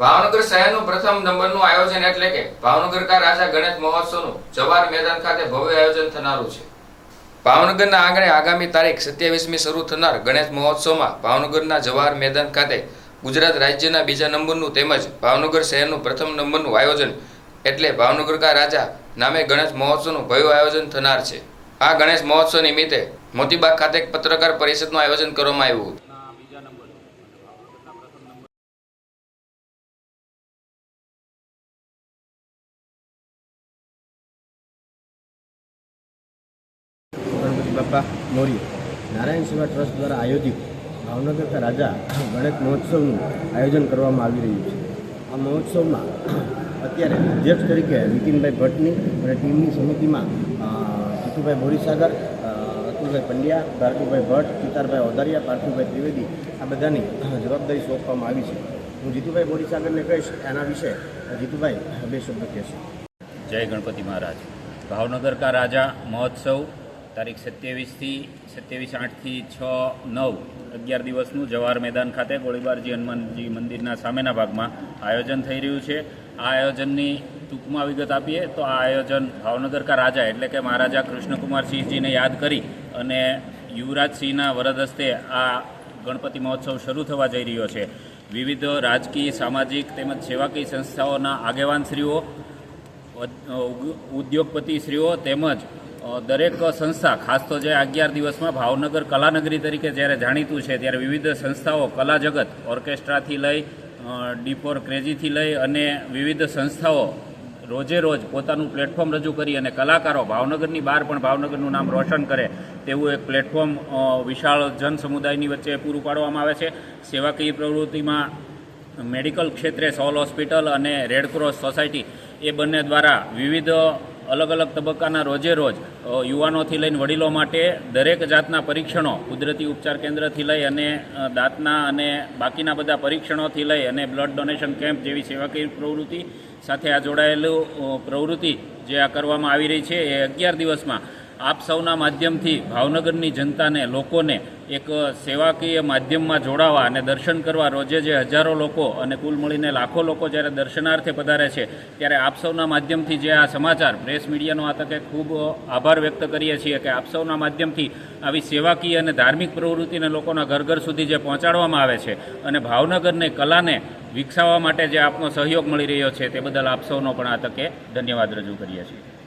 ભાવનગર શહેરનું પ્રથમ નંબરનું આયોજન એટલે કે ભાવનગરકા રાજા ગણેશ મહોત્સવનું જવાહર મેદાન ખાતે ભવ્ય આયોજન થનારું છે. ભાવનગરના આંગણે આગામી તારીખ સત્યાવીસમી શરૂ થનાર ગણેશ મહોત્સવમાં ભાવનગરના જવાહર મેદાન ખાતે ગુજરાત રાજ્યના બીજા નંબરનું તેમજ ભાવનગર શહેરનું પ્રથમ નંબરનું આયોજન એટલે ભાવનગરકા રાજા નામે ગણેશ મહોત્સવનું ભવ્ય આયોજન થનાર છે. આ ગણેશ મહોત્સવ નિમિત્તે મોતીબાગ ખાતે એક પત્રકાર પરિષદનું આયોજન કરવામાં આવ્યું હતું. બાપા મોર્ય. નારાયણ સેવા ટ્રસ્ટ દ્વારા આયોજિત ભાવનગર રાજા ગણેશ મહોત્સવનું આયોજન કરવામાં આવી રહ્યું છે. આ મહોત્સવમાં અત્યારે અધ્યક્ષ તરીકે નીતિનભાઈ ભટ્ટની અને ટીમની સમિતિમાં જીતુભાઈ બોરીસાગર અતુલભાઈ પંડ્યા ભારતીભાઈ ભટ્ટ ચિતારભાઈ ઓદારિયા પાર્થિવભાઈ ત્રિવેદી આ બધાની જવાબદારી સોંપવામાં આવી છે. હું જીતુભાઈ બોરીસાગરને કહીશ, એના વિશે જીતુભાઈ બે શબ્દ કહેશે. જય ગણપતિ મહારાજ. ભાવનગર કા રાજા મહોત્સવ તારીખ સત્યાવીસથી, સત્યાવીસ આઠથી છ નવ અગિયાર દિવસનું જવાહર મેદાન ખાતે ગોળીબારજી હનુમાનજી મંદિરના સામેના ભાગમાં આયોજન થઈ રહ્યું છે. આ આયોજનની ટૂંકમાં વિગત આપીએ તો આ આયોજન ભાવનગર કા રાજા એટલે કે મહારાજા કૃષ્ણકુમારસિંહજીને યાદ કરી અને યુવરાજસિંહના વરદ હસ્તે આ ગણપતિ મહોત્સવ શરૂ થવા જઈ રહ્યો છે. વિવિધ રાજકીય, સામાજિક તેમજ સેવાકીય સંસ્થાઓના આગેવાનશ્રીઓ, ઉદ્યોગપતિશ્રીઓ તેમજ દરેક સંસ્થા, ખાસ તો જે અગિયાર દિવસમાં ભાવનગર કલાનગરી તરીકે જ્યારે જાણીતું છે, ત્યારે વિવિધ સંસ્થાઓ કલા જગત, ઓર્કેસ્ટ્રાથી લઈ ડીપોર ક્રેઝીથી લઈ અને વિવિધ સંસ્થાઓ રોજે રોજ પોતાનું પ્લેટફોર્મ રજૂ કરી અને કલાકારો ભાવનગરની બહાર પણ ભાવનગરનું નામ રોશન કરે, તેવું એક પ્લેટફોર્મ વિશાળ જન સમુદાયની વચ્ચે પૂરું પાડવામાં આવે છે. સેવાકીય પ્રવૃત્તિમાં મેડિકલ ક્ષેત્રે સોલ હોસ્પિટલ અને રેડક્રોસ સોસાયટી, એ બંને દ્વારા વિવિધ અલગ અલગ તબક્કાના રોજે રોજ યુવાનોથી લઈને વડીલો માટે દરેક જાતના પરીક્ષણો, કુદરતી ઉપચાર કેન્દ્રથી લઈ અને દાંતના અને બાકીના બધા પરીક્ષણોથી લઈ અને બ્લડ ડોનેશન કેમ્પ જેવી સેવાકીય પ્રવૃત્તિ સાથે આ જોડાયેલું પ્રવૃત્તિ જે આ કરવામાં આવી રહી છે, એ અગિયાર દિવસમાં આપ સૌના માધ્યમથી ભાવનગરની જનતાને, લોકોને એક સેવાકીય માધ્યમમાં જોડાવા અને દર્શન કરવા રોજે જે હજારો લોકો અને કુલ મળીને લાખો લોકો જ્યારે દર્શનાર્થે પધારે છે, ત્યારે આપ સૌના માધ્યમથી જે આ સમાચાર પ્રેસ મીડિયાનો આ તકે ખૂબ આભાર વ્યક્ત કરીએ છીએ કે આપ સૌના માધ્યમથી આવી સેવાકીય અને ધાર્મિક પ્રવૃત્તિને લોકોના ઘર ઘર સુધી જે પહોંચાડવામાં આવે છે અને ભાવનગરને કલાને વિકસાવવા માટે જે આપનો સહયોગ મળી રહ્યો છે, તે બદલ આપ સૌનો પણ આ તકે ધન્યવાદ રજૂ કરીએ છીએ.